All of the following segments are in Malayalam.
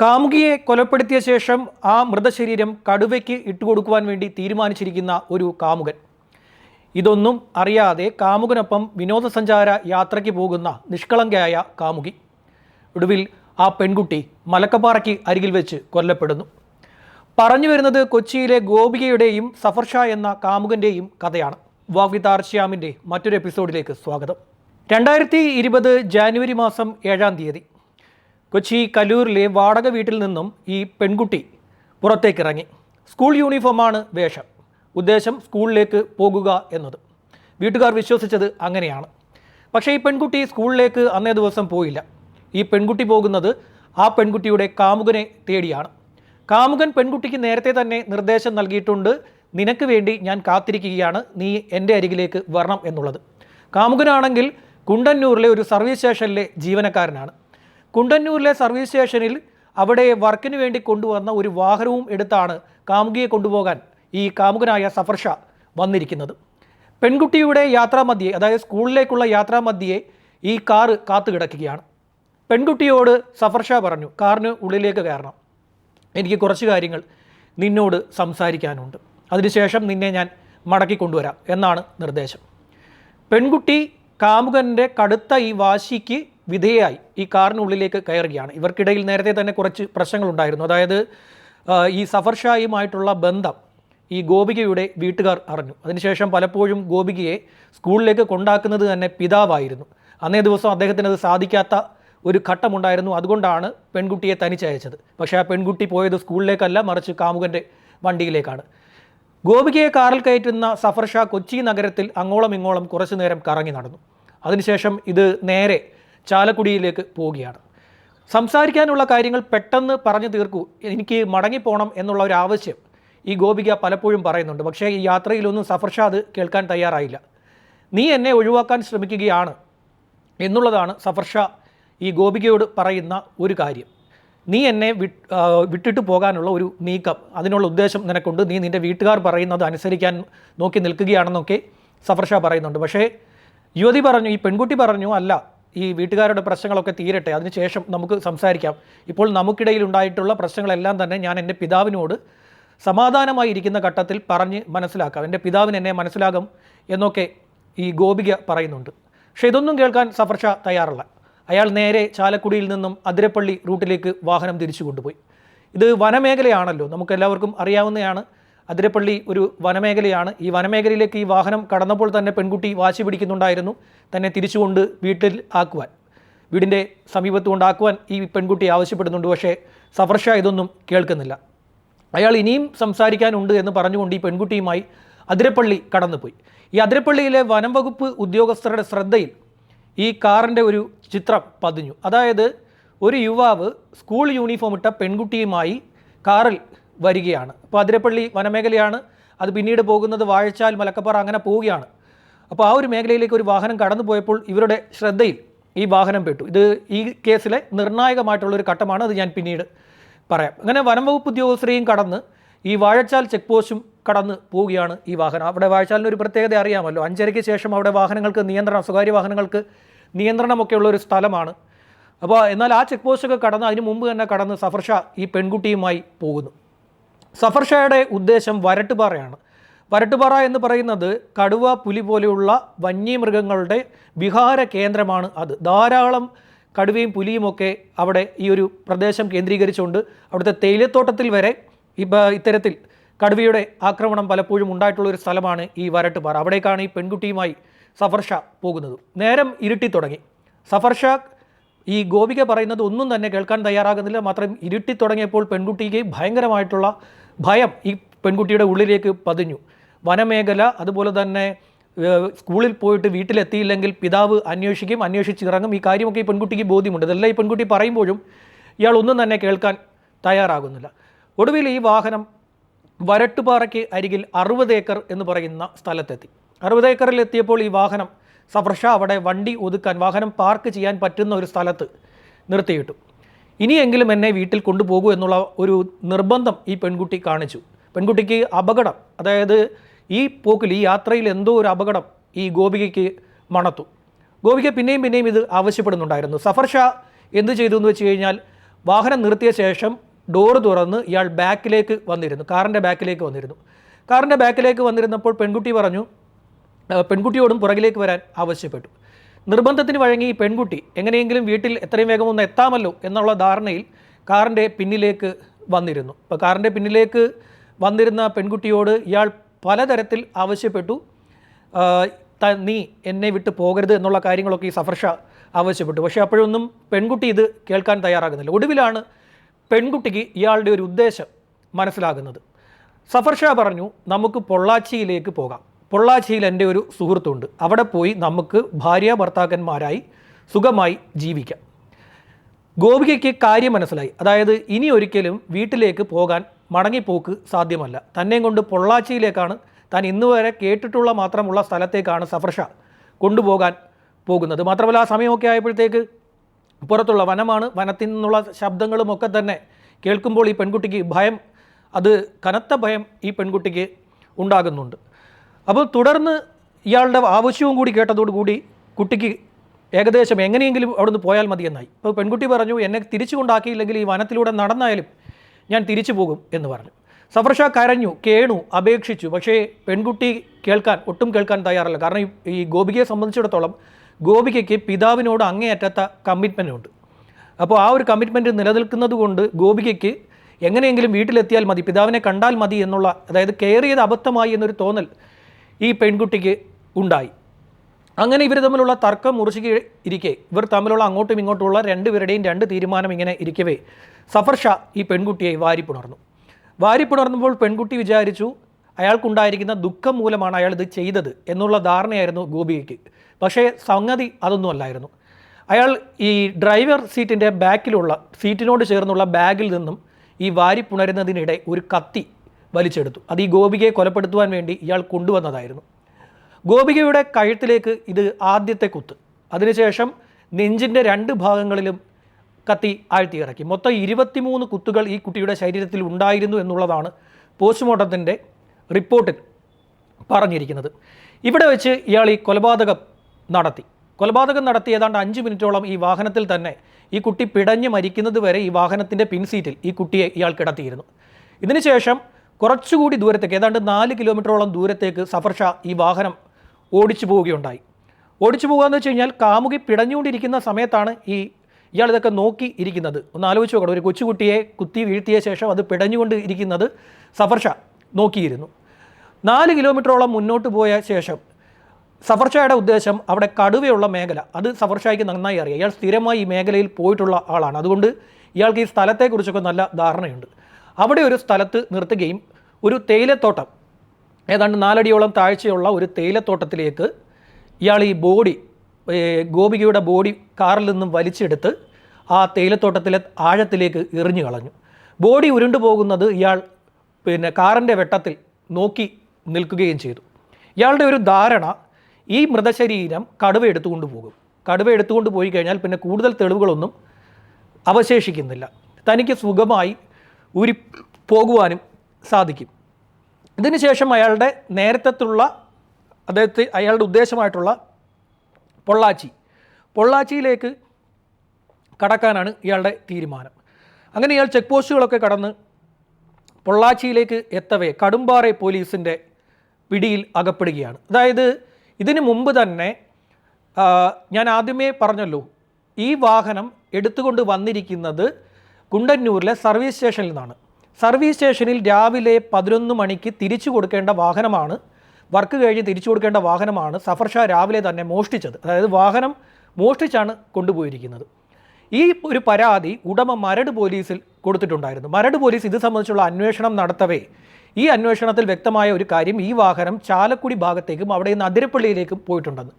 കാമുകിയെ കൊലപ്പെടുത്തിയ ശേഷം ആ മൃതശരീരം കടുവയ്ക്ക് ഇട്ടുകൊടുക്കുവാൻ വേണ്ടി തീരുമാനിച്ചിരിക്കുന്ന ഒരു കാമുകൻ. ഇതൊന്നും അറിയാതെ കാമുകനൊപ്പം വിനോദസഞ്ചാര യാത്രയ്ക്ക് പോകുന്ന നിഷ്കളങ്കയായ കാമുകി. ഒടുവിൽ ആ പെൺകുട്ടി മലക്കപ്പാറയ്ക്ക് അരികിൽ വെച്ച് കൊല്ലപ്പെടുന്നു. പറഞ്ഞു വരുന്നത് കൊച്ചിയിലെ ഗോപികയുടെയും സഫർ ഷാ എന്ന കാമുകന്റെയും കഥയാണ്. വാഗ്വിതാർ ശ്യാമിന്റെ മറ്റൊരു എപ്പിസോഡിലേക്ക് സ്വാഗതം. രണ്ടായിരത്തി ഇരുപത് ജാനുവരി മാസം ഏഴാം തീയതി. കൊച്ചി കലൂരിലെ വാടക വീട്ടിൽ നിന്നും ഈ പെൺകുട്ടി പുറത്തേക്കിറങ്ങി. സ്കൂൾ യൂണിഫോമാണ് വേഷം. ഉദ്ദേശം സ്കൂളിലേക്ക് പോകുക എന്നത്. വീട്ടുകാർ വിശ്വസിച്ചത് അങ്ങനെയാണ്. പക്ഷേ ഈ പെൺകുട്ടി സ്കൂളിലേക്ക് അന്നേ ദിവസം പോയില്ല. ഈ പെൺകുട്ടി പോകുന്നത് ആ പെൺകുട്ടിയുടെ കാമുകനെ തേടിയാണ്. കാമുകൻ പെൺകുട്ടിക്ക് നേരത്തെ തന്നെ നിർദ്ദേശം നൽകിയിട്ടുണ്ട്. നിനക്ക് വേണ്ടി ഞാൻ കാത്തിരിക്കുകയാണ്. നീ എന്റെ അരികിലേക്ക് വരണം എന്നുള്ളത്. കാമുകനാണെങ്കിൽ കുണ്ടന്നൂരിലെ ഒരു സർവീസ് സ്റ്റേഷനിലെ ജീവനക്കാരനാണ്. കുണ്ടന്നൂരിലെ സർവീസ് സ്റ്റേഷനിൽ അവിടെ വർക്കിന് വേണ്ടി കൊണ്ടുവന്ന ഒരു വാഹനവും എടുത്താണ് കാമുകിയെ കൊണ്ടുപോകാൻ ഈ കാമുകനായ സഫർ ഷാ വന്നിരിക്കുന്നത്. പെൺകുട്ടിയുടെ യാത്രാമധ്യേ അതായത് സ്കൂളിലേക്കുള്ള യാത്രാമധ്യേ ഈ കാറ് കാത്തു കിടക്കുകയാണ് പെൺകുട്ടിയോട് സഫർ ഷാ പറഞ്ഞു കാറിന് ഉള്ളിലേക്ക് കയറണം. എനിക്ക് കുറച്ച് കാര്യങ്ങൾ നിന്നോട് സംസാരിക്കാനുണ്ട്. അതിനുശേഷം നിന്നെ ഞാൻ മടക്കി കൊണ്ടുവരാം എന്നാണ് നിർദ്ദേശം. പെൺകുട്ടി കാമുകന്റെ കടുത്ത ഈ വാശിക്ക് വിധേയായി ഈ കാറിനുള്ളിലേക്ക് കയറുകയാണ്. ഇവർക്കിടയിൽ നേരത്തെ തന്നെ കുറച്ച് പ്രശ്നങ്ങളുണ്ടായിരുന്നു. അതായത് ഈ സഫർ ഷായുമായിട്ടുള്ള ബന്ധം ഈ ഗോപികയുടെ വീട്ടുകാർ അറിഞ്ഞു. അതിനുശേഷം പലപ്പോഴും ഗോപികയെ സ്കൂളിലേക്ക് കൊണ്ടാക്കുന്നത് തന്നെ പിതാവായിരുന്നു. അന്നേ ദിവസം അദ്ദേഹത്തിന് അത് സാധിക്കാത്ത ഒരു ഘട്ടമുണ്ടായിരുന്നു. അതുകൊണ്ടാണ് പെൺകുട്ടിയെ തനിച്ചയച്ചത്. പക്ഷേ ആ പെൺകുട്ടി പോയത് സ്കൂളിലേക്കല്ല മറിച്ച് കാമുകന്റെ വണ്ടിയിലേക്കാണ്. ഗോപികയെ കാറിൽ കയറ്റുന്ന സഫർ ഷാ കൊച്ചി നഗരത്തിൽ അങ്ങോളം ഇങ്ങോളം കുറച്ചു നേരം കറങ്ങി നടന്നു. അതിനുശേഷം ഇത് നേരെ ചാലക്കുടിയിലേക്ക് പോവുകയാണ്. സംസാരിക്കാനുള്ള കാര്യങ്ങൾ പെട്ടെന്ന് പറഞ്ഞു തീർക്കൂ. എനിക്ക് മടങ്ങിപ്പോണം എന്നുള്ള ഒരു ആവശ്യം ഈ ഗോപിക പലപ്പോഴും പറയുന്നുണ്ട്. പക്ഷേ ഈ യാത്രയിലൊന്നും സഫർഷാദ് കേൾക്കാൻ തയ്യാറായില്ല. നീ എന്നെ ഒഴിവാക്കാൻ ശ്രമിക്കുകയാണ് എന്നുള്ളതാണ് സഫർഷാ ഈ ഗോപികയോട് പറയുന്ന ഒരു കാര്യം. നീ എന്നെ വിട്ട് വിട്ടിട്ട് പോകാനുള്ള ഒരു നീക്കം. അതിനുള്ള ഉദ്ദേശം നിനക്കുണ്ട്. നീ നിന്റെ വീട്ടുകാർ പറയുന്നത് അനുസരിക്കാൻ നോക്കി നിൽക്കുകയാണെന്നൊക്കെ സഫർഷ പറയുന്നുണ്ട്. പക്ഷേ യുവതി പറഞ്ഞു ഈ പെൺകുട്ടി പറഞ്ഞു അല്ല ഈ വീട്ടുകാരുടെ പ്രശ്നങ്ങളൊക്കെ തീരട്ടെ. അതിനുശേഷം നമുക്ക് സംസാരിക്കാം. ഇപ്പോൾ നമുക്കിടയിൽ ഉണ്ടായിട്ടുള്ള പ്രശ്നങ്ങളെല്ലാം തന്നെ ഞാൻ എന്റെ പിതാവിനോട് സമാധാനമായി ഇരിക്കുന്ന ഘട്ടത്തിൽ പറഞ്ഞ് മനസ്സിലാക്കാം. എന്റെ പിതാവിന് എന്നെ മനസ്സിലാകും എന്നൊക്കെ ഈ ഗോപിക പറയുന്നുണ്ട്. പക്ഷേ ഇതൊന്നും കേൾക്കാൻ സഫർഷ തയ്യാറല്ല. അയാൾ നേരെ ചാലക്കുടിയിൽ നിന്നും അതിരപ്പള്ളി റൂട്ടിലേക്ക് വാഹനം തിരിച്ചു കൊണ്ടുപോയി. ഇത് വനമേഖലയാണല്ലോ. നമുക്കെല്ലാവർക്കും അറിയാവുന്നതാണ്. അതിരപ്പള്ളി ഒരു വനമേഖലയാണ്. ഈ വനമേഖലയിലേക്ക് ഈ വാഹനം കടന്നപ്പോൾ തന്നെ പെൺകുട്ടി വാശി പിടിക്കുന്നുണ്ടായിരുന്നു. തന്നെ തിരിച്ചുകൊണ്ട് വീട്ടിൽ ആക്കുവാൻ വീടിന്റെ സമീപത്ത് കൊണ്ടാക്കുവാൻ ഈ പെൺകുട്ടി ആവശ്യപ്പെടുന്നുണ്ട്. പക്ഷേ സഫർ ഷാ ഇതൊന്നും കേൾക്കുന്നില്ല. അയാൾ ഇനിയും സംസാരിക്കാനുണ്ട് എന്ന് പറഞ്ഞുകൊണ്ട് ഈ പെൺകുട്ടിയുമായി അതിരപ്പള്ളി കടന്നുപോയി. ഈ അതിരപ്പള്ളിയിലെ വനംവകുപ്പ് ഉദ്യോഗസ്ഥരുടെ ശ്രദ്ധയിൽ ഈ കാറിന്റെ ഒരു ചിത്രം പതിഞ്ഞു. അതായത് ഒരു യുവാവ് സ്കൂൾ യൂണിഫോം ഇട്ട പെൺകുട്ടിയുമായി കാറിൽ വരികയാണ്. അപ്പോൾ അതിരപ്പള്ളി വനമേഖലയാണ്. അത് പിന്നീട് പോകുന്നത് വാഴച്ചാൽ മലക്കപ്പാറ അങ്ങനെ പോവുകയാണ്. അപ്പോൾ ആ ഒരു മേഖലയിലേക്ക് ഒരു വാഹനം കടന്നു പോയപ്പോൾ ഇവരുടെ ശ്രദ്ധയിൽ ഈ വാഹനം പെട്ടു. ഇത് ഈ കേസിലെ നിർണായകമായിട്ടുള്ള ഒരു ഘട്ടമാണ് അത് ഞാൻ പിന്നീട് പറയാം. അങ്ങനെ വനം വകുപ്പ് ഉദ്യോഗസ്ഥരെയും കടന്ന് ഈ വാഴച്ചാൽ ചെക്ക് പോസ്റ്റും കടന്ന് പോവുകയാണ് ഈ വാഹനം. അവിടെ വാഴച്ചാലിന് ഒരു പ്രത്യേകത അറിയാമല്ലോ. അഞ്ചരയ്ക്ക് ശേഷം അവിടെ വാഹനങ്ങൾക്ക് നിയന്ത്രണം സ്വകാര്യ വാഹനങ്ങൾക്ക് നിയന്ത്രണമൊക്കെ ഉള്ള ഒരു സ്ഥലമാണ്. അപ്പോൾ എന്നാൽ ആ ചെക്ക് പോസ്റ്റൊക്കെ കടന്ന് അതിന് മുമ്പ് തന്നെ കടന്ന് സഫർഷ ഈ പെൺകുട്ടിയുമായി പോകുന്നു. സഫർഷയുടെ ഉദ്ദേശം വരട്ടുപാറയാണ്. വരട്ടുപാറ എന്ന് പറയുന്നത് കടുവ പുലി പോലെയുള്ള വന്യമൃഗങ്ങളുടെ വിഹാര കേന്ദ്രമാണ് അത്. ധാരാളം കടുവയും പുലിയുമൊക്കെ അവിടെ ഈ ഒരു പ്രദേശം കേന്ദ്രീകരിച്ചുകൊണ്ട് അവിടുത്തെ തേയിലത്തോട്ടത്തിൽ വരെ ഇപ്പോൾ ഇത്തരത്തിൽ കടുവയുടെ ആക്രമണം പലപ്പോഴും ഉണ്ടായിട്ടുള്ള ഒരു സ്ഥലമാണ് ഈ വരട്ടുപാറ. അവിടേക്കാണ് ഈ പെൺകുട്ടിയുമായി സഫർഷ പോകുന്നത്. നേരം ഇരുട്ടി തുടങ്ങി. സഫർഷ ഈ ഗോപിക പറയുന്നത് ഒന്നും തന്നെ കേൾക്കാൻ തയ്യാറാകുന്നില്ല. മാത്രം ഇരുട്ടി തുടങ്ങിയപ്പോൾ പെൺകുട്ടിക്ക് ഭയങ്കരമായിട്ടുള്ള ഭയം ഈ പെൺകുട്ടിയുടെ ഉള്ളിലേക്ക് പതിഞ്ഞു. വനമേഖല അതുപോലെ തന്നെ സ്കൂളിൽ പോയിട്ട് വീട്ടിലെത്തിയില്ലെങ്കിൽ പിതാവ് അന്വേഷിക്കും അന്വേഷിച്ചിറങ്ങും. ഈ കാര്യമൊക്കെ ഈ പെൺകുട്ടിക്ക് ബോധ്യമുണ്ട്. ഇതെല്ലാം ഈ പെൺകുട്ടി പറയുമ്പോഴും ഇയാൾ ഒന്നും തന്നെ കേൾക്കാൻ തയ്യാറാകുന്നില്ല. ഒടുവിൽ ഈ വാഹനം വരട്ടുപാറയ്ക്ക് അരികിൽ അറുപത് ഏക്കർ എന്ന് പറയുന്ന സ്ഥലത്തെത്തി. അറുപത് ഏക്കറിൽ എത്തിയപ്പോൾ ഈ വാഹനം സഫർഷ അവിടെ വണ്ടി ഒതുക്കാൻ വാഹനം പാർക്ക് ചെയ്യാൻ പറ്റുന്ന ഒരു സ്ഥലത്ത് നിർത്തിയിട്ടു. ഇനിയെങ്കിലും എന്നെ വീട്ടിൽ കൊണ്ടുപോകൂ എന്നുള്ള ഒരു നിർബന്ധം ഈ പെൺകുട്ടി കാണിച്ചു. പെൺകുട്ടിക്ക് അപകടം അതായത് ഈ പോക്കിൽ ഈ യാത്രയിൽ എന്തോ ഒരു അപകടം ഈ ഗോപികയ്ക്ക് മണത്തു. ഗോപിക പിന്നെയും പിന്നെയും ഇത് ആവശ്യപ്പെടുന്നുണ്ടായിരുന്നു. സഫർ ഷാ എന്ത് ചെയ്തു എന്ന് വെച്ച് കഴിഞ്ഞാൽ വാഹനം നിർത്തിയ ശേഷം ഡോറ് തുറന്ന് ഇയാൾ ബാക്കിലേക്ക് വന്നിരുന്നു. കാറിന്റെ ബാക്കിലേക്ക് വന്നിരുന്നു. കാറിന്റെ ബാക്കിലേക്ക് വന്നിരുന്നപ്പോൾ പെൺകുട്ടി പറഞ്ഞു പെൺകുട്ടിയോടും പുറകിലേക്ക് വരാൻ ആവശ്യപ്പെട്ടു. നിർബന്ധത്തിന് വഴങ്ങി ഈ പെൺകുട്ടി എങ്ങനെയെങ്കിലും വീട്ടിൽ എത്രയും വേഗം ഒന്ന് എത്താമല്ലോ എന്നുള്ള ധാരണയിൽ കാറിന്റെ പിന്നിലേക്ക് വന്നിരുന്നു. അപ്പോൾ കാറിന്റെ പിന്നിലേക്ക് വന്നിരുന്ന പെൺകുട്ടിയോട് ഇയാൾ പലതരത്തിൽ ആവശ്യപ്പെട്ടു. നീ എന്നെ വിട്ട് പോകരുത് എന്നുള്ള കാര്യങ്ങളൊക്കെ ഈ സഫർഷ ആവശ്യപ്പെട്ടു. പക്ഷേ അപ്പോഴൊന്നും പെൺകുട്ടി ഇത് കേൾക്കാൻ തയ്യാറാകുന്നില്ല. ഒടുവിലാണ് പെൺകുട്ടിക്ക് ഇയാളുടെ ഒരു ഉദ്ദേശം മനസ്സിലാകുന്നത്. സഫർഷ പറഞ്ഞു നമുക്ക് പൊള്ളാച്ചിയിലേക്ക് പോകാം. പൊള്ളാച്ചിയിൽ എന്റെ ഒരു സുഹൃത്തുണ്ട്. അവിടെ പോയി നമുക്ക് ഭാര്യ ഭർത്താക്കന്മാരായി സുഖമായി ജീവിക്കാം. ഗോപികയ്ക്ക് കാര്യം മനസ്സിലായി. അതായത് ഇനി ഒരിക്കലും വീട്ടിലേക്ക് പോകാൻ മടങ്ങിപ്പോക്ക് സാധ്യമല്ല. തന്നെയും കൊണ്ട് പൊള്ളാച്ചിയിലേക്കാണ് താൻ ഇന്ന് വരെ കേട്ടിട്ടുള്ള മാത്രമുള്ള സ്ഥലത്തേക്കാണ് സഫർഷ കൊണ്ടുപോകാൻ പോകുന്നത്. മാത്രമല്ല ആ സമയമൊക്കെ ആയപ്പോഴത്തേക്ക് പുറത്തുള്ള വനമാണ് വനത്തിൽ നിന്നുള്ള ശബ്ദങ്ങളും ഒക്കെ തന്നെ കേൾക്കുമ്പോൾ ഈ പെൺകുട്ടിക്ക് ഭയം അത് കനത്ത ഭയം ഈ പെൺകുട്ടിക്ക് ഉണ്ടാകുന്നുണ്ട്. അപ്പോൾ തുടർന്ന് ഇയാളുടെ ആവശ്യവും കൂടി കേട്ടതോടുകൂടി കുട്ടിക്ക് ഏകദേശം എങ്ങനെയെങ്കിലും അവിടുന്ന് പോയാൽ മതിയെന്നായി. അപ്പോൾ പെൺകുട്ടി പറഞ്ഞു എന്നെ തിരിച്ചു കൊണ്ടാക്കിയില്ലെങ്കിൽ ഈ വനത്തിലൂടെ നടന്നായാലും ഞാൻ തിരിച്ചു പോകും എന്ന് പറഞ്ഞു. സഫർഷ കരഞ്ഞു കേണു അപേക്ഷിച്ചു. പക്ഷേ പെൺകുട്ടി കേൾക്കാൻ ഒട്ടും കേൾക്കാൻ തയ്യാറല്ല. കാരണം ഈ- ഗോപികയെ സംബന്ധിച്ചിടത്തോളം ഗോപികയ്ക്ക് പിതാവിനോട് അങ്ങേയറ്റത്ത കമ്മിറ്റ്മെന്റ് ഉണ്ട്. അപ്പോൾ ആ ഒരു കമ്മിറ്റ്മെന്റ് നിലനിൽക്കുന്നത് കൊണ്ട് ഗോപികയ്ക്ക് എങ്ങനെയെങ്കിലും വീട്ടിലെത്തിയാൽ മതി പിതാവിനെ കണ്ടാൽ മതി എന്നുള്ള അതായത് കെയർ ചെയ്ത് അബദ്ധമായി എന്നൊരു തോന്നൽ ഈ പെൺകുട്ടിക്ക് ഉണ്ടായി. അങ്ങനെ ഇവർ തമ്മിലുള്ള തർക്കം മുറിച്ച് ഇരിക്കെ. ഇവർ തമ്മിലുള്ള അങ്ങോട്ടും ഇങ്ങോട്ടുമുള്ള രണ്ടുപേരുടെയും രണ്ട് തീരുമാനം ഇങ്ങനെ ഇരിക്കവേ. സഫർ ഷാ ഈ പെൺകുട്ടിയെ വാരിപ്പുണർന്നു. വാരിപ്പുണർന്നപ്പോൾ പെൺകുട്ടി വിചാരിച്ചു അയാൾക്കുണ്ടായിരിക്കുന്ന ദുഃഖം മൂലമാണ് അയാൾ ഇത് ചെയ്തത് എന്നുള്ള ധാരണയായിരുന്നു ഗോപികയ്ക്ക്. പക്ഷേ സംഗതി അതൊന്നും അല്ലായിരുന്നു. അയാൾ ഈ ഡ്രൈവർ സീറ്റിന്റെ ബാക്കിലുള്ള സീറ്റിനോട് ചേർന്നുള്ള ബാഗിൽ നിന്നും ഈ വാരിപ്പുണരുന്നതിനിടെ ഒരു കത്തി വലിച്ചെടുത്തു. അത് ഈ ഗോപികയെ കൊലപ്പെടുത്തുവാൻ വേണ്ടി ഇയാൾ കൊണ്ടുവന്നതായിരുന്നു. ഗോപികയുടെ കഴുത്തിലേക്ക് ഇത് ആദ്യത്തെ കുത്ത്. അതിനുശേഷം നെഞ്ചിന്റെ രണ്ട് ഭാഗങ്ങളിലും കത്തി ആഴ്ത്തിയിറക്കി. മൊത്തം ഇരുപത്തിമൂന്ന് കുത്തുകൾ ഈ കുട്ടിയുടെ ശരീരത്തിൽ ഉണ്ടായിരുന്നു എന്നുള്ളതാണ് പോസ്റ്റ്മോർട്ടത്തിന്റെ റിപ്പോർട്ടിൽ പറഞ്ഞിരിക്കുന്നത്. ഇവിടെ വെച്ച് ഇയാൾ ഈ കൊലപാതകം നടത്തി. കൊലപാതകം നടത്തി ഏതാണ്ട് അഞ്ച് മിനിറ്റോളം ഈ വാഹനത്തിൽ തന്നെ ഈ കുട്ടി പിടഞ്ഞ് മരിക്കുന്നത് വരെ ഈ വാഹനത്തിന്റെ പിൻസീറ്റിൽ ഈ കുട്ടിയെ ഇയാൾ കിടത്തിയിരുന്നു. ഇതിനുശേഷം കുറച്ചുകൂടി ദൂരത്തേക്ക് ഏതാണ്ട് നാല് കിലോമീറ്ററോളം ദൂരത്തേക്ക് സഫർ ഷാ ഈ വാഹനം ഓടിച്ചു പോവുകയുണ്ടായി. ഓടിച്ചു പോകുക എന്ന് വെച്ച് കഴിഞ്ഞാൽ കാമുകി പിടഞ്ഞുകൊണ്ടിരിക്കുന്ന സമയത്താണ് ഈ ഇയാൾ ഇതൊക്കെ നോക്കി ഇരിക്കുന്നത്. ഒന്ന് ആലോചിച്ച് നോക്കണം. ഒരു കൊച്ചുകുട്ടിയെ കുത്തി വീഴ്ത്തിയ ശേഷം അത് പിടഞ്ഞുകൊണ്ട് ഇരിക്കുന്നത് സഫർഷ നോക്കിയിരുന്നു. നാല് കിലോമീറ്ററോളം മുന്നോട്ട് പോയ ശേഷം സഫർഷയുടെ ഉദ്ദേശം അവിടെ കടുവയുള്ള മേഖല. അത് സഫർഷായ്ക്ക് നന്നായി അറിയാം. ഇയാൾ സ്ഥിരമായി ഈ മേഖലയിൽ പോയിട്ടുള്ള ആളാണ്. അതുകൊണ്ട് ഇയാൾക്ക് ഈ സ്ഥലത്തെക്കുറിച്ചൊക്കെ നല്ല ധാരണയുണ്ട്. അവിടെ ഒരു സ്ഥലത്ത് നിർത്തുകയും ഒരു തേയിലത്തോട്ടം ഏതാണ്ട് നാലടിയോളം താഴ്ചയുള്ള ഒരു തേയിലത്തോട്ടത്തിലേക്ക് ഇയാൾ ഈ ബോഡി ഗോപികയുടെ ബോഡി കാറിൽ നിന്നും വലിച്ചെടുത്ത് ആ തേയിലത്തോട്ടത്തിലെ ആഴത്തിലേക്ക് എറിഞ്ഞു കളഞ്ഞു. ബോഡി ഉരുണ്ടു പോകുന്നത് ഇയാൾ പിന്നെ കാറിന്റെ വെട്ടത്തിൽ നോക്കി നിൽക്കുകയും ചെയ്തു. ഇയാളുടെ ഒരു ധാരണ ഈ മൃതശരീരം കടുവ എടുത്തുകൊണ്ട് പോകും. കടുവ എടുത്തുകൊണ്ട് പോയി കഴിഞ്ഞാൽ പിന്നെ കൂടുതൽ തെളിവുകളൊന്നും അവശേഷിക്കുന്നില്ല. തനിക്ക് സുഖമായി ഊരി പോകുവാനും സാധിക്കും. ഇതിനുശേഷം അയാളുടെ നേരത്തെ അദ്ദേഹത്തെ അയാളുടെ ഉദ്ദേശമായിട്ടുള്ള പൊള്ളാച്ചി. പൊള്ളാച്ചിയിലേക്ക് കടക്കാനാണ് ഇയാളുടെ തീരുമാനം. അങ്ങനെ ഇയാൾ ചെക്ക് പോസ്റ്റുകളൊക്കെ കടന്ന് പൊള്ളാച്ചിയിലേക്ക് എത്തവേ കടുമ്പാറ പോലീസിന്റെ പിടിയിൽ അകപ്പെടുകയാണ്. അതായത് ഇതിനു മുമ്പ് തന്നെ ഞാൻ ആദ്യമേ പറഞ്ഞല്ലോ ഈ വാഹനം എടുത്തുകൊണ്ട് വന്നിരിക്കുന്നത് കുണ്ടന്നൂരിലെ സർവീസ് സ്റ്റേഷനിൽ നിന്നാണ്. സർവീസ് സ്റ്റേഷനിൽ രാവിലെ പതിനൊന്ന് മണിക്ക് തിരിച്ചു കൊടുക്കേണ്ട വാഹനമാണ് വർക്ക് കഴിഞ്ഞ് തിരിച്ചു കൊടുക്കേണ്ട വാഹനമാണ് സഫർ ഷാ രാവിലെ തന്നെ മോഷ്ടിച്ചത്. അതായത് വാഹനം മോഷ്ടിച്ചാണ് കൊണ്ടുപോയിരിക്കുന്നത്. ഈ ഒരു പരാതി ഉടമ മരട് പോലീസിൽ കൊടുത്തിട്ടുണ്ടായിരുന്നു. മരട് പോലീസ് ഇത് സംബന്ധിച്ചുള്ള അന്വേഷണം നടത്തവേ ഈ അന്വേഷണത്തിൽ വ്യക്തമായ ഒരു കാര്യം ഈ വാഹനം ചാലക്കുടി ഭാഗത്തേക്കും അവിടെ നിന്ന് അതിരപ്പള്ളിയിലേക്കും പോയിട്ടുണ്ടെന്ന്.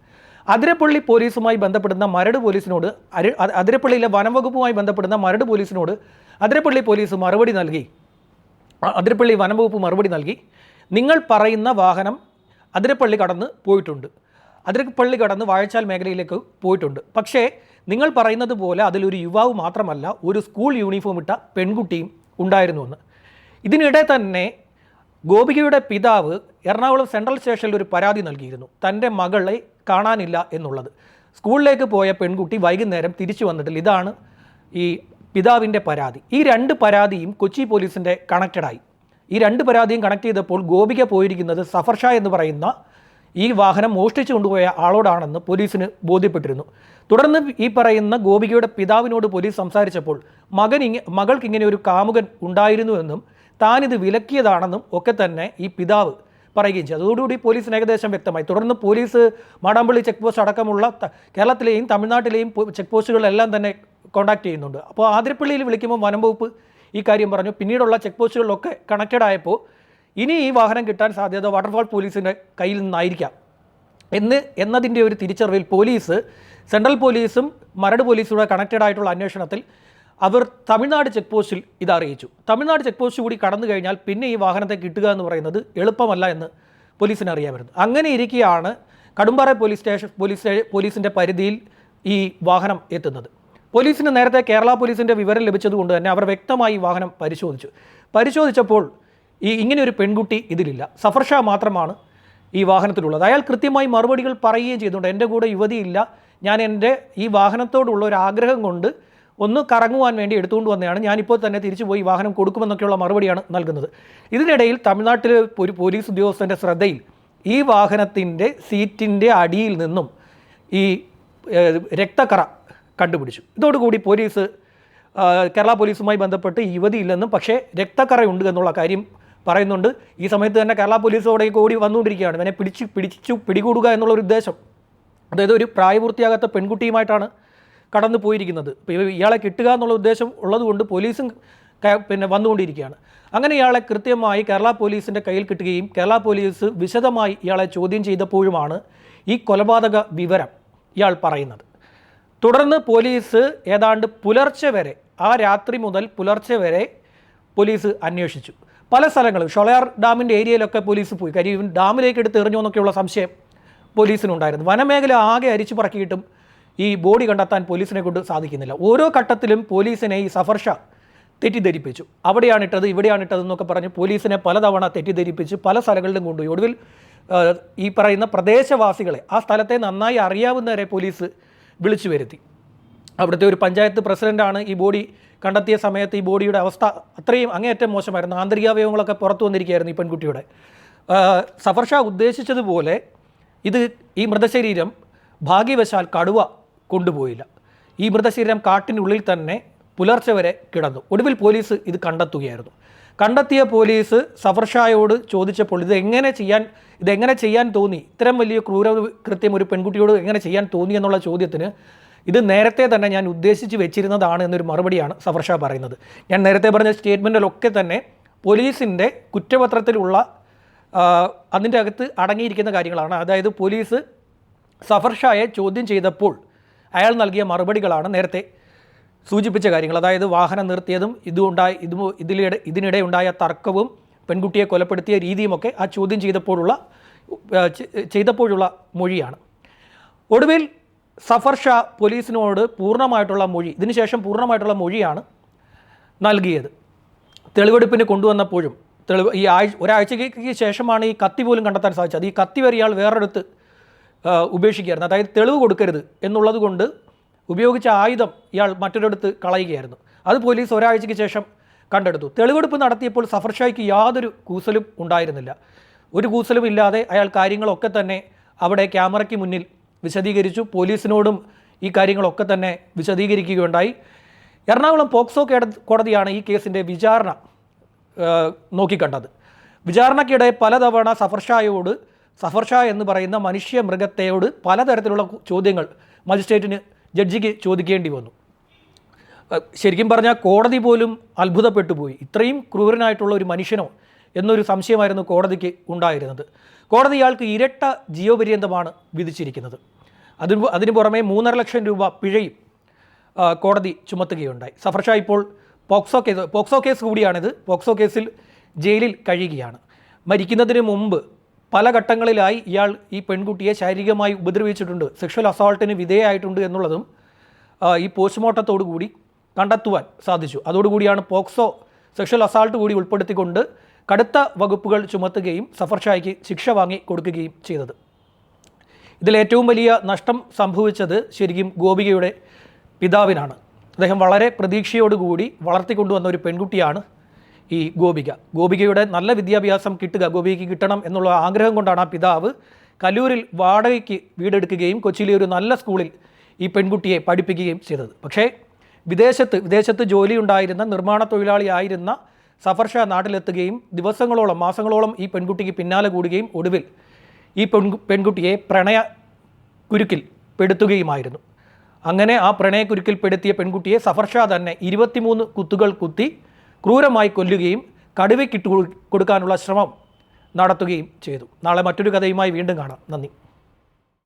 അതിരപ്പള്ളി പോലീസുമായി ബന്ധപ്പെടുന്ന മരട് പോലീസിനോട് അരി അതിരപ്പള്ളിയിലെ വനംവകുപ്പുമായി ബന്ധപ്പെടുന്ന മരട് പോലീസിനോട് അതിരപ്പള്ളി പോലീസ് മറുപടി നൽകി. അതിരപ്പള്ളി വനംവകുപ്പ് മറുപടി നൽകി. നിങ്ങൾ പറയുന്ന വാഹനം അതിരപ്പള്ളി കടന്ന് പോയിട്ടുണ്ട്. അതിരപ്പള്ളി കടന്ന് വാഴച്ചാൽ മേഖലയിലേക്ക് പോയിട്ടുണ്ട്. പക്ഷേ നിങ്ങൾ പറയുന്നത് പോലെ അതിലൊരു യുവാവ് മാത്രമല്ല ഒരു സ്കൂൾ യൂണിഫോം ഇട്ട പെൺകുട്ടിയും ഉണ്ടായിരുന്നുവെന്ന് ഇതിനിടെ തന്നെ ഗോപികയുടെ പിതാവ് എറണാകുളം സെൻട്രൽ സ്റ്റേഷനിൽ ഒരു പരാതി നൽകിയിരുന്നു. തന്റെ മകളെ കാണാനില്ല എന്നുള്ളത്. സ്കൂളിലേക്ക് പോയ പെൺകുട്ടി വൈകുന്നേരം തിരിച്ചു വന്നിട്ടില്ല. ഇതാണ് ഈ പിതാവിന്റെ പരാതി. ഈ രണ്ട് പരാതിയും കൊച്ചി പോലീസിന്റെ കണക്റ്റഡായി. ഈ രണ്ട് പരാതിയും കണക്ട് ചെയ്തപ്പോൾ ഗോപിക പോയിരിക്കുന്നത് സഫർ ഷാ എന്ന് പറയുന്ന ഈ വാഹനം മോഷ്ടിച്ചു കൊണ്ടുപോയ ആളോടാണെന്ന് പോലീസിന് ബോധ്യപ്പെട്ടിരുന്നു. തുടർന്ന് ഈ പറയുന്ന ഗോപികയുടെ പിതാവിനോട് പോലീസ് സംസാരിച്ചപ്പോൾ മകൻ ഇങ്ങ മകൾക്ക് ഇങ്ങനെ ഒരു കാമുകൻ ഉണ്ടായിരുന്നുവെന്നും താനിത് വിലക്കിയതാണെന്നും ഒക്കെ തന്നെ ഈ പിതാവ് പറയുകയും ചെയ്തു. അതോടുകൂടി പോലീസിന് ഏകദേശം വ്യക്തമായി. തുടർന്ന് പോലീസ് മാടാമ്പള്ളി ചെക്ക് പോസ്റ്റ് അടക്കമുള്ള കേരളത്തിലെയും തമിഴ്നാട്ടിലെയും ചെക്ക് പോസ്റ്റുകളെല്ലാം തന്നെ കോണ്ടാക്ട് ചെയ്യുന്നുണ്ട്. അപ്പോൾ ആതിരപ്പള്ളിയിൽ വിളിക്കുമ്പോൾ വനം വകുപ്പ് ഈ കാര്യം പറഞ്ഞു. പിന്നീടുള്ള ചെക്ക് പോസ്റ്റുകളിലൊക്കെ കണക്റ്റഡ് ആയപ്പോൾ ഇനി ഈ വാഹനം കിട്ടാൻ സാധ്യത വാട്ടർഫാൾ പോലീസിന്റെ കയ്യിൽ നിന്നായിരിക്കാം. എന്ന് എന്നതിന്റെ ഒരു തിരിച്ചറിവിൽ പോലീസ് സെൻട്രൽ പോലീസും മരട് പോലീസും കൂടെ കണക്റ്റഡ് ആയിട്ടുള്ള അന്വേഷണത്തിൽ അവർ തമിഴ്നാട് ചെക്ക് പോസ്റ്റിൽ ഇത് അറിയിച്ചു. തമിഴ്നാട് ചെക്ക് പോസ്റ്റ് കൂടി കടന്നു കഴിഞ്ഞാൽ പിന്നെ ഈ വാഹനത്തെ കിട്ടുക എന്ന് പറയുന്നത് എളുപ്പമല്ല എന്ന് പോലീസിന് അറിയാമായിരുന്നു. അങ്ങനെ ഇരിക്കെയാണ് കടുമ്പാറ പോലീസ് സ്റ്റേഷൻ പോലീസ് പോലീസിന്റെ പരിധിയിൽ ഈ വാഹനം എത്തുന്നത്. പോലീസിന് നേരത്തെ കേരള പോലീസിന്റെ വിവരം ലഭിച്ചതുകൊണ്ട് തന്നെ അവർ വ്യക്തമായി വാഹനം പരിശോധിച്ചു. പരിശോധിച്ചപ്പോൾ ഈ ഇങ്ങനെ ഒരു പെൺകുട്ടി ഇതിലില്ല. സഫർ ഷാ മാത്രമാണ് ഈ വാഹനത്തിലുള്ളത്. അയാൾ കൃത്യമായി മറുപടികൾ പറയുകയും ചെയ്തുകൊണ്ട് എന്റെ കൂടെ യുവതിയില്ല ഞാൻ എന്റെ ഈ വാഹനത്തോടുള്ള ഒരു ആഗ്രഹം കൊണ്ട് ഒന്ന് കറങ്ങുവാൻ വേണ്ടി എടുത്തുകൊണ്ട് വന്നതാണ്. ഞാനിപ്പോൾ തന്നെ തിരിച്ചു പോയി വാഹനം കൊടുക്കുമെന്നൊക്കെയുള്ള മറുപടിയാണ് നൽകുന്നത്. ഇതിനിടയിൽ തമിഴ്നാട്ടിലെ ഒരു പോലീസ് ഉദ്യോഗസ്ഥന്റെ ശ്രദ്ധയിൽ ഈ വാഹനത്തിന്റെ സീറ്റിന്റെ അടിയിൽ നിന്നും ഈ രക്തക്കറ കണ്ടുപിടിച്ചു. ഇതോടുകൂടി പോലീസ് കേരള പോലീസുമായി ബന്ധപ്പെട്ട് യുവതിയില്ലെന്നും പക്ഷേ രക്തക്കറയുണ്ട് എന്നുള്ള കാര്യം പറയുന്നുണ്ട്. ഈ സമയത്ത് തന്നെ കേരള പോലീസോടെ കൂടി വന്നുകൊണ്ടിരിക്കുകയാണ്. ഇവനെ പിടിച്ച് പിടിച്ചു പിടികൂടുക എന്നുള്ള ഒരു ഉദ്ദേശം. അതായത് ഒരു പ്രായപൂർത്തിയാകാത്ത പെൺകുട്ടിയുമായിട്ടാണ് കടന്നു പോയിരിക്കുന്നത്. ഇപ്പോൾ ഇയാളെ കിട്ടുക എന്നുള്ള ഉദ്ദേശം ഉള്ളതുകൊണ്ട് പോലീസും പിന്നെ വന്നുകൊണ്ടിരിക്കുകയാണ്. അങ്ങനെ ഇയാളെ കൃത്യമായി കേരള പോലീസിന്റെ കയ്യിൽ കിട്ടുകയും കേരള പോലീസ് വിശദമായി ഇയാളെ ചോദ്യം ചെയ്തപ്പോഴുമാണ് ഈ കൊലപാതക വിവരം ഇയാൾ പറയുന്നത്. തുടർന്ന് പോലീസ് ഏതാണ്ട് പുലർച്ചെ വരെ ആ രാത്രി മുതൽ പുലർച്ചെ വരെ പോലീസ് അന്വേഷിച്ചു. പല സ്ഥലങ്ങളും ഷൊളയാർ ഡാമിന്റെ ഏരിയയിലൊക്കെ പോലീസ് പോയി. കാര്യം ഡാമിലേക്ക് എടുത്ത് എറിഞ്ഞു എന്നൊക്കെയുള്ള സംശയം പോലീസിനുണ്ടായിരുന്നു. വനമേഖല ആകെ അരിച്ചു പറക്കിയിട്ടും ഈ ബോഡി കണ്ടെത്താൻ പോലീസിനെ കൊണ്ട് സാധിക്കുന്നില്ല. ഓരോ ഘട്ടത്തിലും പോലീസിനെ ഈ സഫർഷ തെറ്റിദ്ധരിപ്പിച്ചു. അവിടെയാണ് ഇട്ടത് ഇവിടെയാണ് ഇട്ടത് എന്നൊക്കെ പറഞ്ഞ് പോലീസിനെ പലതവണ തെറ്റിദ്ധരിപ്പിച്ച് പല സ്ഥലങ്ങളിലും കൊണ്ടുപോയി. ഒടുവിൽ ഈ പറയുന്ന പ്രദേശവാസികളെ ആ സ്ഥലത്തെ നന്നായി അറിയാവുന്നവരെ പോലീസ് വിളിച്ചു വരുത്തി. അവിടുത്തെ ഒരു പഞ്ചായത്ത് പ്രസിഡന്റാണ് ഈ ബോഡി കണ്ടെത്തിയ സമയത്ത് ഈ ബോഡിയുടെ അവസ്ഥ അത്രയും അങ്ങേയറ്റം മോശമായിരുന്നു. ആന്തരികാവയവങ്ങളൊക്കെ പുറത്തു വന്നിരിക്കുകയായിരുന്നു ഈ പെൺകുട്ടിയുടെ. ആ, സഫർ ഷാ ഉദ്ദേശിച്ചതുപോലെ ഇത് ഈ മൃതശരീരം ഭാഗ്യവശാൽ കടുവ കൊണ്ടുപോയില്ല. ഈ മൃതശരീരം കാട്ടിനുള്ളിൽ തന്നെ പുലർച്ചെ വരെ കിടന്നു. ഒടുവിൽ പോലീസ് ഇത് കണ്ടെത്തുകയായിരുന്നു. കണ്ടെത്തിയ പോലീസ് സഫർഷായോട് ചോദിച്ചപ്പോൾ ഇത് എങ്ങനെ ചെയ്യാൻ ഇതെങ്ങനെ ചെയ്യാൻ തോന്നി? ഇത്തരം വലിയ ക്രൂര കൃത്യം ഒരു പെൺകുട്ടിയോട് എങ്ങനെ ചെയ്യാൻ തോന്നി എന്നുള്ള ചോദ്യത്തിന് ഇത് നേരത്തെ തന്നെ ഞാൻ ഉദ്ദേശിച്ച് വെച്ചിരുന്നതാണ് എന്നൊരു മറുപടിയാണ് സഫർഷ പറയുന്നത്. ഞാൻ നേരത്തെ പറഞ്ഞ സ്റ്റേറ്റ്മെന്റിലൊക്കെ തന്നെ പോലീസിന്റെ കുറ്റപത്രത്തിലുള്ള അതിന്റെ അകത്ത് അടങ്ങിയിരിക്കുന്ന കാര്യങ്ങളാണ്. അതായത് പോലീസ് സഫർഷായെ ചോദ്യം ചെയ്തപ്പോൾ അയാൾ നൽകിയ മറുപടികളാണ് നേരത്തെ സൂചിപ്പിച്ച കാര്യങ്ങൾ. അതായത് വാഹനം നിർത്തിയതും ഇതുണ്ടായ ഇതു ഇതിലിടെ ഇതിനിടെ ഉണ്ടായ തർക്കവും പെൺകുട്ടിയെ കൊലപ്പെടുത്തിയ രീതിയുമൊക്കെ ആ ചോദ്യം ചെയ്തപ്പോഴുള്ള ചെയ്തപ്പോഴുള്ള മൊഴിയാണ്. ഒടുവിൽ സഫർ ഷാ പോലീസിനോട് പൂർണമായിട്ടുള്ള മൊഴി ഇതിനുശേഷം പൂർണമായിട്ടുള്ള മൊഴിയാണ് നൽകിയത്. തെളിവെടുപ്പിന് കൊണ്ടുവന്നപ്പോഴും തെളിവ് ഈ ആഴ്ച ഒരാഴ്ചയ്ക്ക് ശേഷമാണ് ഈ കത്തി പോലും കണ്ടെത്താൻ സാധിച്ചത്. ഈ കത്തി വരെ ഇയാൾ വേറൊരിടത്ത് ഉപേക്ഷിക്കുകയായിരുന്നു. അതായത് തെളിവ് കൊടുക്കരുത് എന്നുള്ളത് കൊണ്ട് ഉപയോഗിച്ച ആയുധം ഇയാൾ മറ്റൊരിടത്ത് കളയുകയായിരുന്നു. അത് പോലീസ് ഒരാഴ്ചയ്ക്ക് ശേഷം കണ്ടെടുത്തു. തെളിവെടുപ്പ് നടത്തിയപ്പോൾ സഫർ ഷായ്ക്ക് യാതൊരു കൂസലും ഉണ്ടായിരുന്നില്ല. ഒരു കൂസലും ഇല്ലാതെ അയാൾ കാര്യങ്ങളൊക്കെ തന്നെ അവിടെ ക്യാമറയ്ക്ക് മുന്നിൽ വിശദീകരിച്ചു. പോലീസിനോടും ഈ കാര്യങ്ങളൊക്കെ തന്നെ വിശദീകരിക്കുകയുണ്ടായി. എറണാകുളം പോക്സോ കോടതിയാണ് ഈ കേസിന്റെ വിചാരണ നോക്കിക്കണ്ടത്. വിചാരണയ്ക്കിടെ പലതവണ സഫർ ഷായോട് സഫർ ഷാ എന്ന് പറയുന്ന മനുഷ്യ മൃഗത്തെയോട് പലതരത്തിലുള്ള ചോദ്യങ്ങൾ മജിസ്ട്രേറ്റിന് ജഡ്ജിക്ക് ചോദിക്കേണ്ടി വന്നു. ശരിക്കും പറഞ്ഞാൽ കോടതി പോലും അത്ഭുതപ്പെട്ടു പോയി. ഇത്രയും ക്രൂരനായിട്ടുള്ള ഒരു മനുഷ്യനോ എന്നൊരു സംശയമായിരുന്നു കോടതിക്ക് ഉണ്ടായിരുന്നത്. കോടതി ഇയാൾക്ക് ഇരട്ട ജീവപര്യന്തമാണ് വിധിച്ചിരിക്കുന്നത്. അതിന് അതിനു പുറമെ മൂന്നര ലക്ഷം രൂപ പിഴയും കോടതി ചുമത്തുകയുണ്ടായി. സഫർ ഷാ ഇപ്പോൾ പോക്സോ കേസ് പോക്സോ കേസ് കൂടിയാണിത്. പോക്സോ കേസിൽ ജയിലിൽ കഴിയുകയാണ്. മരിക്കുന്നതിന് മുമ്പ് പല ഘട്ടങ്ങളിലായി ഇയാൾ ഈ പെൺകുട്ടിയെ ശാരീരികമായി ഉപദ്രവിച്ചിട്ടുണ്ട്. സെക്ഷൽ അസോൾട്ടിന് വിധേയമായിട്ടുണ്ട് എന്നുള്ളതും ഈ പോസ്റ്റ്മോർട്ടത്തോടു കൂടി കണ്ടെത്തുവാൻ സാധിച്ചു. അതോടുകൂടിയാണ് പോക്സോ സെക്ഷൽ അസാൾട്ട് കൂടി ഉൾപ്പെടുത്തിക്കൊണ്ട് കടുത്ത വകുപ്പുകൾ ചുമത്തുകയും സഫർ ഷായ്ക്ക് ശിക്ഷ വാങ്ങി കൊടുക്കുകയും ചെയ്തത്. ഇതിലേറ്റവും വലിയ നഷ്ടം സംഭവിച്ചത് ശരിക്കും ഗോപികയുടെ പിതാവിനാണ്. അദ്ദേഹം വളരെ പ്രതീക്ഷയോടുകൂടി വളർത്തിക്കൊണ്ടുവന്ന ഒരു പെൺകുട്ടിയാണ് ഈ ഗോപിക. ഗോപികയുടെ നല്ല വിദ്യാഭ്യാസം കിട്ടുക ഗോപികയ്ക്ക് കിട്ടണം എന്നുള്ള ആഗ്രഹം കൊണ്ടാണ് ആ പിതാവ് കലൂരിൽ വാടകയ്ക്ക് വീടെടുക്കുകയും കൊച്ചിയിലെ ഒരു നല്ല സ്കൂളിൽ ഈ പെൺകുട്ടിയെ പഠിപ്പിക്കുകയും ചെയ്തത്. പക്ഷേ വിദേശത്ത് വിദേശത്ത് ജോലി ഉണ്ടായിരുന്ന നിർമ്മാണ തൊഴിലാളിയായിരുന്ന സഫർ ഷാ നാട്ടിലെത്തുകയും ദിവസങ്ങളോളം മാസങ്ങളോളം ഈ പെൺകുട്ടിക്ക് പിന്നാലെ കൂടുകയും ഒടുവിൽ ഈ പെൺകു പെൺകുട്ടിയെ പ്രണയ കുരുക്കിൽ പെടുത്തുകയുമായിരുന്നു. അങ്ങനെ ആ പ്രണയക്കുരുക്കിൽ പെടുത്തിയ പെൺകുട്ടിയെ സഫർ ഷാ തന്നെ ഇരുപത്തിമൂന്ന് കുത്തുകൾ കുത്തി ക്രൂരമായി കൊല്ലുകയും കടുവയ്ക്കിട്ട് കൊടുക്കാനുള്ള ശ്രമം നടത്തുകയും ചെയ്തു. നാളെ മറ്റൊരു കഥയുമായി വീണ്ടും കാണാം. നന്ദി.